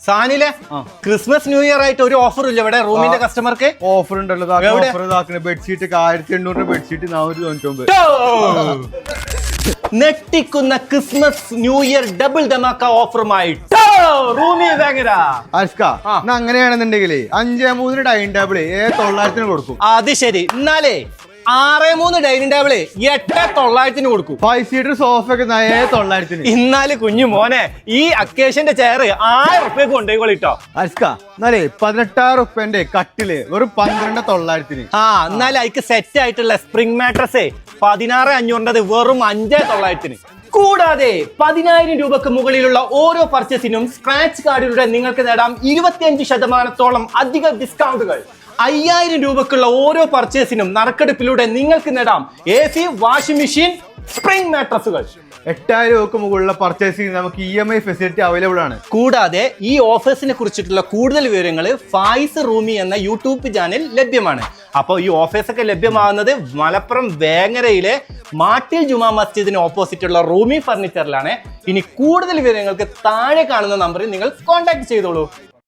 സാനിലെ Christmas new year ആയിട്ട് ഒരു offer ഇല്ല ഇവിടെ റൂമിന്റെ കസ്റ്റമർക്ക് ഓഫർ ഉണ്ടല്ലോ? ഓഫർ ബെഡ്ഷീറ്റ് ആയിരത്തി എണ്ണൂറ് ബെഡ്ഷീറ്റ് നാനൂറ്റി നെട്ടിക്കുന്ന ക്രിസ്മസ് ന്യൂ ഇയർ ഡബിൾ ധമാക്ക ഓഫറുമായിട്ട് അങ്ങനെയാണെന്നുണ്ടെങ്കിൽ അഞ്ചേ മൂന്നിന് ഡൈനിങ് ടേബിൾ ഏ തൊള്ളായിരത്തിന് കൊടുക്കും. അത് ശരി. എന്നാലേ ആറ് മൂന്ന് ഡൈനിങ് ടേബിൾ എട്ട് തൊള്ളായിരത്തിന് കൊടുക്കും. ഫൈവ് സീറ്റർ സോഫ ഒക്കെ എന്നാ ഏ തൊള്ളായിരത്തിന്. ഇന്നാൽ കുഞ്ഞു മോനെ ഈ അക്കേഷന്റെ ചെയർ ആയിരം റുപ്യക്ക് കൊണ്ടുപോയിട്ടോ അസ്ക എന്നാലേ പതിനെട്ടായിരം റുപ്യന്റെ കട്ടിൽ വെറും പന്ത്രണ്ട് തൊള്ളായിരത്തിന്. ആ എന്നാലും അതിക്ക് സെറ്റ് ആയിട്ടുള്ള സ്പ്രിംഗ് മാട്രസേ പതിനാറ് അഞ്ഞൂറിന്റെത് വെറും അഞ്ചേ തൊള്ളായിരത്തിന്. കൂടാതെ പതിനായിരം രൂപക്ക് മുകളിലുള്ള ഓരോ പർച്ചേസിനും സ്ക്രാച്ച് കാർഡിലൂടെ നിങ്ങൾക്ക് നേടാം ഇരുപത്തിയഞ്ച് ശതമാനത്തോളം അധിക ഡിസ്കൗണ്ടുകൾ അയ്യായിരം രൂപക്കുള്ള ഓരോ പർച്ചേസിനും നറുക്കെടുപ്പിലൂടെ നിങ്ങൾക്ക് നേടാം A C washing machine spring മാട്രസുകൾ എട്ടായിരം രൂപക്ക് മുകളിലുള്ള പർച്ചേസിംഗ് നമുക്ക് E M I facility available ആണ്. കൂടാതെ ഈ ഓഫേഴ്സിനെ കുറിച്ചിട്ടുള്ള കൂടുതൽ വിവരങ്ങൾ ഫായ്സ് റൂമി എന്ന യൂട്യൂബ് ചാനൽ ലഭ്യമാണ്. അപ്പോൾ ഈ ഓഫേഴ്സൊക്കെ ലഭ്യമാകുന്നത് മലപ്പുറം വേങ്ങരയിലെ മാട്ടിൽ ജുമാ മസ്ജിദിന് ഓപ്പോസിറ്റ് ഉള്ള റൂമി ഫർണിച്ചറിലാണ് ഇനി കൂടുതൽ വിവരങ്ങൾക്ക് താഴെ കാണുന്ന നമ്പറിൽ നിങ്ങൾ കോൺടാക്ട് ചെയ്തോളൂ.